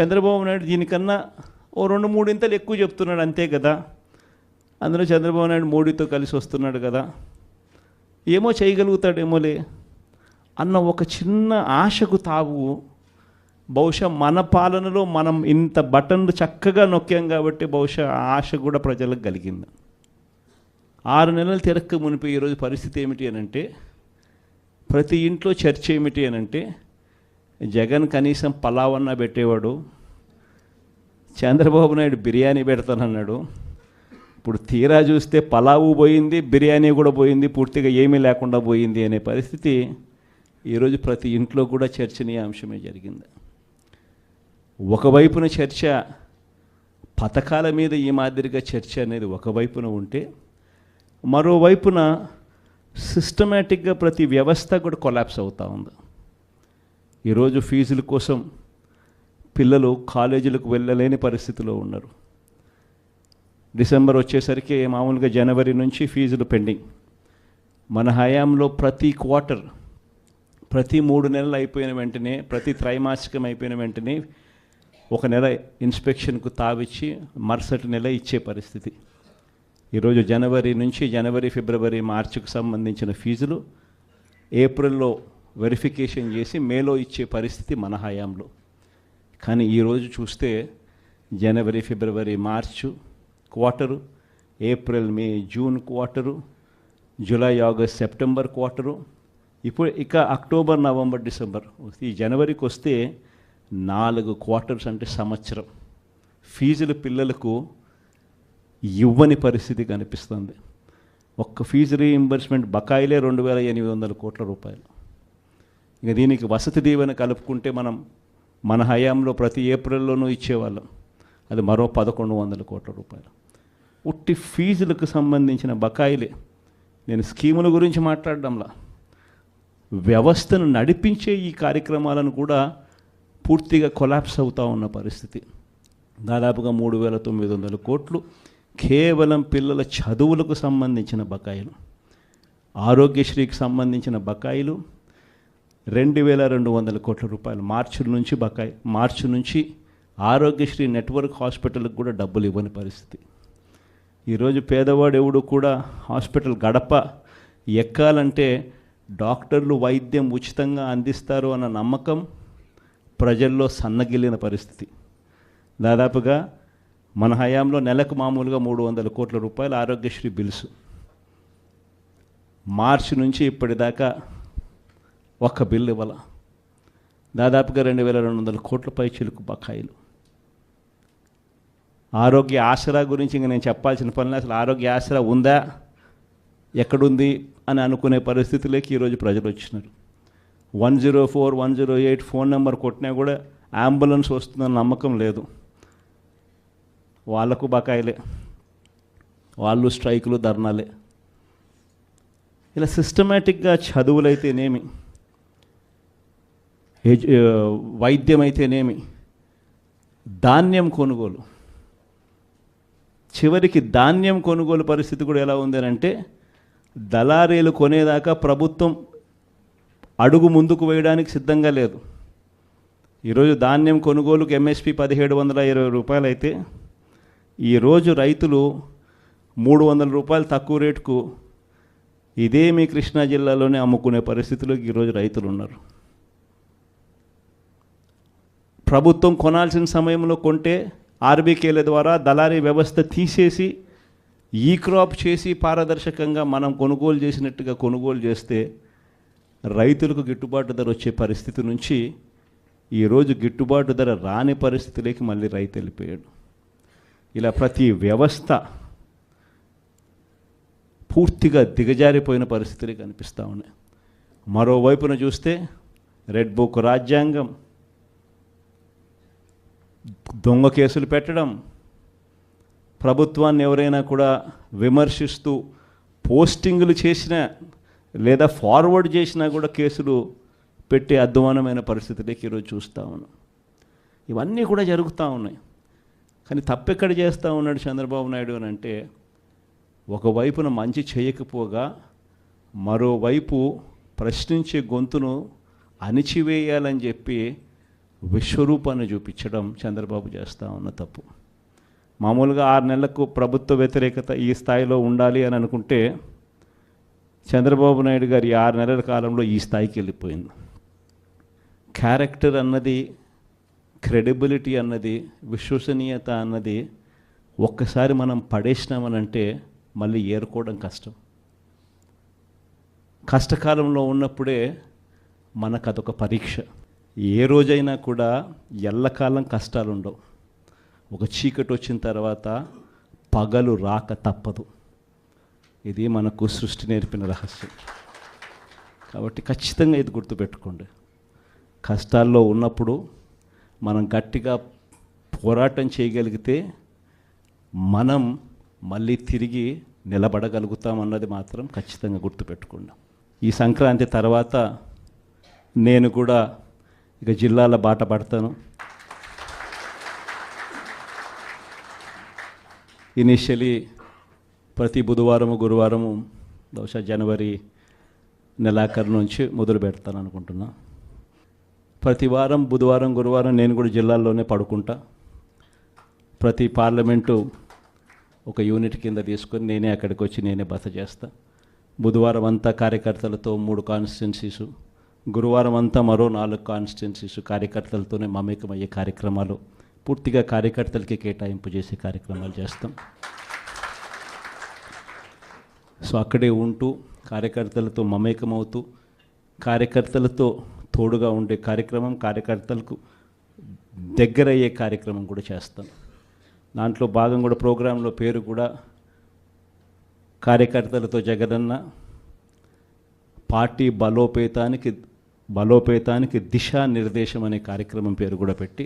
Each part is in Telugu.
చంద్రబాబు నాయుడు దీనికన్నా ఓ రెండు మూడింతలు ఎక్కువ చెప్తున్నాడు అంతే కదా. అందులో చంద్రబాబు నాయుడు మోడీతో కలిసి వస్తున్నాడు కదా. ఏమో చేయగలుగుతాడేమోలే. అన్న ఒక చిన్న ఆశకు తావు. బహుశా మన పాలనలో మనం ఇంత బటన్లు చక్కగా నొక్కాం కాబట్టి బహుశా ఆశ కూడా ప్రజలకు కలిగింది. ఆరు నెలలు తిరక్క మునిపోయి ఈరోజు పరిస్థితి ఏమిటి అని అంటే ప్రతి ఇంట్లో చర్చ ఏమిటి అని అంటే జగన్ కనీసం పలావన్నా పెట్టేవాడు చంద్రబాబు నాయుడు బిర్యానీ పెడతానన్నాడు. ఇప్పుడు తీరా చూస్తే పలావు పోయింది బిర్యానీ కూడా పోయింది పూర్తిగా ఏమీ లేకుండా పోయింది అనే పరిస్థితి ఈరోజు ప్రతి ఇంట్లో కూడా చర్చనీయాంశమే జరిగింది. ఒకవైపున చర్చ పథకాల మీద ఈ మాదిరిగా చర్చ అనేది ఒకవైపున ఉంటే మరోవైపున సిస్టమేటిక్గా ప్రతి వ్యవస్థ కూడా కొలాప్స్ అవుతూ ఉంది. ఈరోజు ఫీజుల కోసం పిల్లలు కాలేజీలకు వెళ్ళలేని పరిస్థితిలో ఉన్నారు. డిసెంబర్ వచ్చేసరికి మామూలుగా జనవరి నుంచి ఫీజులు పెండింగ్. మన హయాంలో ప్రతి క్వార్టర్ ప్రతి మూడు నెలలు అయిపోయిన వెంటనే ప్రతి త్రైమాసికం అయిపోయిన వెంటనే ఒక నెల ఇన్స్పెక్షన్కు తావిచ్చి మరుసటి నెల ఇచ్చే పరిస్థితి. ఈరోజు జనవరి నుంచి జనవరి ఫిబ్రవరి మార్చికి సంబంధించిన ఫీజులు ఏప్రిల్లో వెరిఫికేషన్ చేసి మేలో ఇచ్చే పరిస్థితి మన హయాంలో. కానీ ఈరోజు చూస్తే జనవరి ఫిబ్రవరి March quarter April May June quarter July August September quarter. ఇప్పుడు ఇక అక్టోబర్ నవంబర్ డిసెంబర్. ఈ జనవరికి వస్తే నాలుగు క్వార్టర్స్ అంటే సంవత్సరం. ఫీజులు పిల్లలకు ఇవ్వని పరిస్థితి కనిపిస్తుంది. ఒక్క ఫీజు రీఇంబర్స్మెంట్ బకాయిలే రెండు వేల ఎనిమిది వందల కోట్ల రూపాయలు. ఇక దీనికి వసతి దీవెన కలుపుకుంటే మనం మన హయాంలో ప్రతి ఏప్రిల్లోనూ ఇచ్చేవాళ్ళం. అది మరో పదకొండు వందల కోట్ల రూపాయలు. ఉట్టి ఫీజులకు సంబంధించిన బకాయిలే. నేను స్కీముల గురించి మాట్లాడడంలా. వ్యవస్థను నడిపించే ఈ కార్యక్రమాలను కూడా పూర్తిగా కొలాప్స్ అవుతూ ఉన్న పరిస్థితి. దాదాపుగా మూడు వేల తొమ్మిది వందల కోట్లు కేవలం పిల్లల చదువులకు సంబంధించిన బకాయిలు. ఆరోగ్యశ్రీకి సంబంధించిన బకాయిలు రెండు వేల రెండు వందల కోట్ల రూపాయలు. మార్చి నుంచి బకాయి మార్చి నుంచి ఆరోగ్యశ్రీ నెట్వర్క్ హాస్పిటల్కి కూడా డబ్బులు ఇవ్వని పరిస్థితి. ఈరోజు పేదవాడు ఎవడు కూడా హాస్పిటల్ గడప ఎక్కాలంటే డాక్టర్లు వైద్యం ఉచితంగా అందిస్తారు అన్న నమ్మకం ప్రజల్లో సన్నగిల్లిన పరిస్థితి. దాదాపుగా మన హయాంలో నెలకు మామూలుగా మూడు వందల కోట్ల రూపాయలు ఆరోగ్యశ్రీ బిల్స్. మార్చి నుంచి ఇప్పటిదాకా ఒక్క బిల్లు ఇవ్వాల. దాదాపుగా రెండు వేల రెండు వందల కోట్ల పై చిలుకు బకాయిలు. ఆరోగ్య ఆసరా గురించి ఇంక నేను చెప్పాల్సిన పనులు అసలు ఆరోగ్య ఆసరా ఉందా? ఎక్కడుంది? అని అనుకునే పరిస్థితిలోకి ఈరోజు ప్రజలు వచ్చినారు. One zero four one zero eight phone number కొట్టినా కూడా అంబులెన్స్ వస్తుందన్న నమ్మకం లేదు. వాళ్ళకు బకాయిలే. వాళ్ళు స్ట్రైకులు ధర్నాలే. ఇలా సిస్టమేటిక్గా చదువులైతేనేమి? ఎడ్యు వైద్యం అయితేనేమి ధాన్యం కొనుగోలు. చివరికి ధాన్యం కొనుగోలు పరిస్థితి కూడా ఎలా ఉంది అంటే దళారీలు కొనేదాకా ప్రభుత్వం అడుగు ముందుకు వేయడానికి సిద్ధంగా లేదు. ఈరోజు ధాన్యం కొనుగోలుకు ఎంఎస్పి పదిహేడు వందల ఇరవై రూపాయలు అయితే ఈరోజు రైతులు మూడు వందల రూపాయలు తక్కువ రేటుకు ఇదే మీ కృష్ణా జిల్లాలోనే అమ్ముకునే పరిస్థితిలో ఈరోజు రైతులు ఉన్నారు. ప్రభుత్వం కొనాల్సిన సమయంలో కొంటే ఆర్బీకేల ద్వారా దళారీ వ్యవస్థ తీసేసి ఈ క్రాప్ చేసి పారదర్శకంగా మనం కొనుగోలు చేసినట్టుగా కొనుగోలు చేస్తే రైతులకు గిట్టుబాటు ధర వచ్చే పరిస్థితి నుంచి ఈరోజు గిట్టుబాటు ధర రాని పరిస్థితిలోకి మళ్ళీ రైతు వెళ్ళిపోయాడు. ఇలా ప్రతి వ్యవస్థ పూర్తిగా దిగజారిపోయిన పరిస్థితులే కనిపిస్తూ ఉన్నాయి. మరోవైపున చూస్తే రెడ్ బుక్ రాజ్యాంగం దొంగ కేసులు పెట్టడం ప్రభుత్వాన్ని ఎవరైనా కూడా విమర్శిస్తూ పోస్టింగులు చేసినా లేదా ఫార్వర్డ్ చేసినా కూడా కేసులు పెట్టే అధ్వానమైన పరిస్థితులకి ఈరోజు చూస్తూ ఉన్నాం. ఇవన్నీ కూడా జరుగుతూ ఉన్నాయి. కానీ తప్పెక్కడ చేస్తూ ఉన్నాడు చంద్రబాబు నాయుడు అని అంటే ఒకవైపున మంచి చేయకపోగా మరోవైపు ప్రశ్నించే గొంతును అణిచివేయాలని చెప్పి విశ్వరూపాన్ని చూపించడం చంద్రబాబు చేస్తూ ఉన్న తప్పు. మామూలుగా ఆరు నెలలకు ప్రభుత్వ వ్యతిరేకత ఈ స్థాయిలో ఉండాలి అని అనుకుంటే చంద్రబాబు నాయుడు గారి ఆరు నెలల కాలంలో ఈ స్థాయికి వెళ్ళిపోయింది. క్యారెక్టర్ అన్నది క్రెడిబిలిటీ అన్నది విశ్వసనీయత అన్నది ఒక్కసారి మనం పడేసినామనంటే మళ్ళీ ఏరుకోవడం కష్టం. కష్టకాలంలో ఉన్నప్పుడే మనకు అదొక పరీక్ష. ఏ రోజైనా కూడా ఎల్లకాలం కష్టాలు ఉండవు. ఒక చీకటి వచ్చిన తర్వాత పగలు రాక తప్పదు. ఇది మనకు సృష్టి నేర్పిన రహస్యం. కాబట్టి ఖచ్చితంగా ఇది గుర్తుపెట్టుకోండి. కష్టాల్లో ఉన్నప్పుడు మనం గట్టిగా పోరాటం చేయగలిగితే మనం మళ్ళీ తిరిగి నిలబడగలుగుతామన్నది మాత్రం ఖచ్చితంగా గుర్తుపెట్టుకోండి. ఈ సంక్రాంతి తర్వాత నేను కూడా ఇక జిల్లాల బాట పడతాను. ఇనిషియలీ ప్రతి బుధవారము గురువారము బహుశా జనవరి నెలాఖరు నుంచి మొదలు పెడతాను అనుకుంటున్నా. ప్రతి వారం బుధవారం గురువారం నేను కూడా జిల్లాల్లోనే పడుకుంటా. ప్రతి పార్లమెంటు ఒక యూనిట్ కింద తీసుకొని నేనే అక్కడికి వచ్చి నేనే బస చేస్తా. బుధవారం అంతా కార్యకర్తలతో మూడు కాన్స్టిట్యున్సీసు గురువారం అంతా మరో నాలుగు కాన్స్టిట్యున్సీస్ కార్యకర్తలతోనే మమేకమయ్యే కార్యక్రమాలు పూర్తిగా కార్యకర్తలకి కేటాయింపు చేసే కార్యక్రమాలు చేస్తాం. సో అక్కడే ఉంటూ కార్యకర్తలతో మమేకమవుతూ కార్యకర్తలతో తోడుగా ఉండే కార్యక్రమం కార్యకర్తలకు దగ్గరయ్యే కార్యక్రమం కూడా చేస్తాం. దాంట్లో భాగం కూడా ప్రోగ్రాంలో పేరు కూడా కార్యకర్తలతో జగనన్న పార్టీ బలోపేతానికి బలోపేతానికి దిశానిర్దేశం అనే కార్యక్రమం పేరు కూడా పెట్టి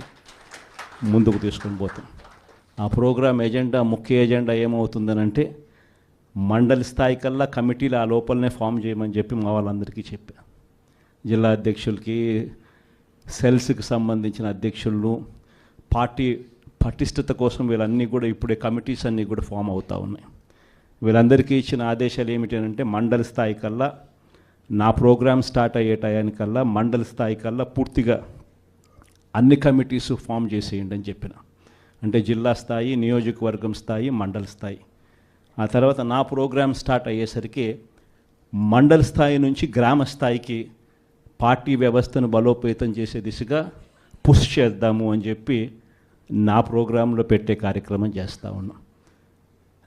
ముందుకు తీసుకొని పోతాం. ఆ ప్రోగ్రాం ఎజెండా ముఖ్య ఎజెండా ఏమవుతుందనంటే మండలి స్థాయి కల్లా కమిటీలు ఆ లోపలనే ఫామ్ చేయమని చెప్పి మా వాళ్ళందరికీ చెప్పా. జిల్లా అధ్యక్షులకి సెల్స్కి సంబంధించిన అధ్యక్షులను పార్టీ పటిష్టత కోసం వీళ్ళన్నీ కూడా ఇప్పుడే కమిటీస్ అన్నీ కూడా ఫామ్ అవుతూ ఉన్నాయి. వీళ్ళందరికీ ఇచ్చిన ఆదేశాలు ఏమిటి అంటే మండలి స్థాయి కల్లా నా ప్రోగ్రామ్ స్టార్ట్ అయ్యే టయానికల్లా మండలి స్థాయి కల్లా పూర్తిగా అన్ని కమిటీస్ ఫామ్ చేసేయండి అని చెప్పిన. అంటే జిల్లా స్థాయి నియోజకవర్గం స్థాయి మండల స్థాయి. ఆ తర్వాత నా ప్రోగ్రామ్ స్టార్ట్ అయ్యేసరికి మండల స్థాయి నుంచి గ్రామ స్థాయికి పార్టీ వ్యవస్థను బలోపేతం చేసే దిశగా పుష్ చేద్దాము అని చెప్పి నా ప్రోగ్రాంలో పెట్టే కార్యక్రమం చేస్తూ ఉన్నాం.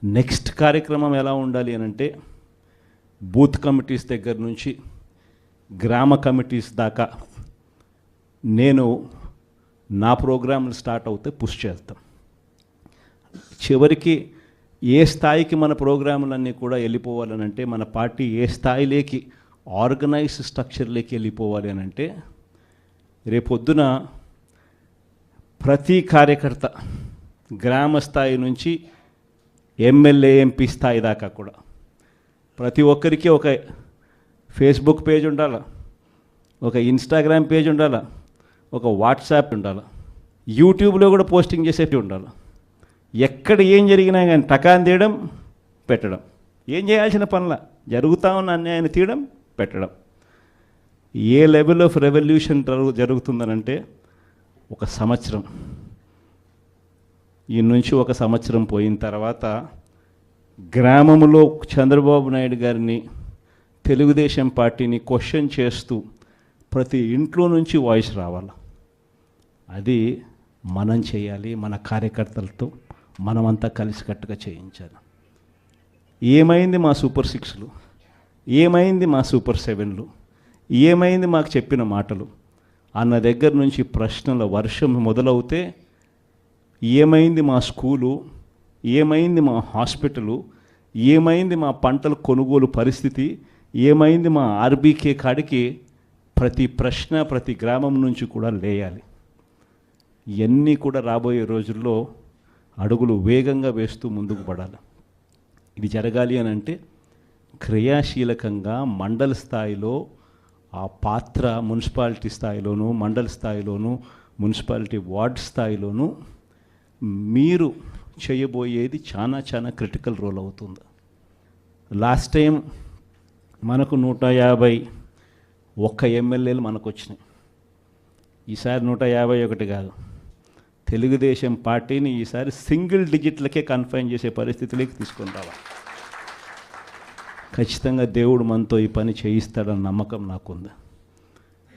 నెక్స్ట్ కార్యక్రమం ఎలా ఉండాలి అని అంటే బూత్ కమిటీస్ దగ్గర నుంచి గ్రామ కమిటీస్ దాకా నేను నా ప్రోగ్రాంలు స్టార్ట్ అవుతే పుష్ చేస్తాం. చివరికి ఏ స్థాయికి మన ప్రోగ్రాములన్నీ కూడా వెళ్ళిపోవాలని అంటే మన పార్టీ ఏ స్థాయిలోకి ఆర్గనైజ్ స్ట్రక్చర్లోకి వెళ్ళిపోవాలి అని అంటే రేపొద్దున ప్రతి కార్యకర్త గ్రామ స్థాయి నుంచి ఎమ్మెల్యే ఎంపీ స్థాయి దాకా కూడా ప్రతి ఒక్కరికి ఒక ఫేస్బుక్ పేజ్ ఉండాలి? ఒక ఇన్స్టాగ్రామ్ పేజ్ ఉండాలి? ఒక వాట్సాప్ ఉండాలి? యూట్యూబ్లో కూడా పోస్టింగ్ చేసేవి ఉండాలి? ఎక్కడ ఏం జరిగినా కానీ టకాన్ తీయడం పెట్టడం. ఏం చేయాల్సిన పనుల? జరుగుతా ఉన్న అన్యాయాన్ని తీయడం పెట్టడం. ఏ లెవెల్ ఆఫ్ రెవల్యూషన్ జరుగుతుందనంటే ఒక సంవత్సరం. ఈ నుంచి ఒక సంవత్సరం పోయిన తర్వాత గ్రామంలో చంద్రబాబు నాయుడు గారిని తెలుగుదేశం పార్టీని క్వశ్చన్ చేస్తూ ప్రతి ఇంట్లో నుంచి వాయిస్ రావాలి? అది మనం చేయాలి మన కార్యకర్తలతో మనమంతా కలిసికట్టుగా చేయించాలి. ఏమైంది మా సూపర్ సిక్స్లు? ఏమైంది మా సూపర్ సెవెన్లు? ఏమైంది మాకు చెప్పిన మాటలు? అన్న దగ్గర నుంచి ప్రశ్నల వర్షం మొదలవుతే ఏమైంది మా స్కూలు? ఏమైంది మా హాస్పిటలు? ఏమైంది మా పంటల కొనుగోలు పరిస్థితి? ఏమైంది మా ఆర్బీకే కాడికి ప్రతి ప్రశ్న ప్రతి గ్రామం నుంచి కూడా లేయాలి. ఇవన్నీ కూడా రాబోయే రోజుల్లో అడుగులు వేగంగా వేస్తూ ముందుకు పడాలి. ఇది జరగాలి అని అంటే క్రియాశీలకంగా మండల స్థాయిలో ఆ పాత్ర మున్సిపాలిటీ స్థాయిలోను మండల స్థాయిలోను మున్సిపాలిటీ వార్డ్ స్థాయిలోను మీరు చేయబోయేది చాలా చాలా క్రిటికల్ రోల్ అవుతుంది. లాస్ట్ టైం మనకు నూట యాభై ఒక్క ఎమ్మెల్యేలు మనకు వచ్చినాయి ఈసారి నూట యాభై ఒకటి కాదు. తెలుగుదేశం పార్టీని ఈసారి సింగిల్ డిజిట్లకే కన్ఫైన్ చేసే పరిస్థితిలోకి తీసుకొని రావాలి. ఖచ్చితంగా దేవుడు మనతో ఈ పని చేయిస్తాడన్న నమ్మకం నాకుంది.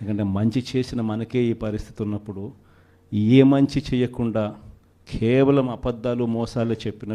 ఎందుకంటే మంచి చేసిన మనకే ఈ పరిస్థితి ఉన్నప్పుడు ఏ మంచి చేయకుండా కేవలం అబద్ధాలు మోసాలు చెప్పిన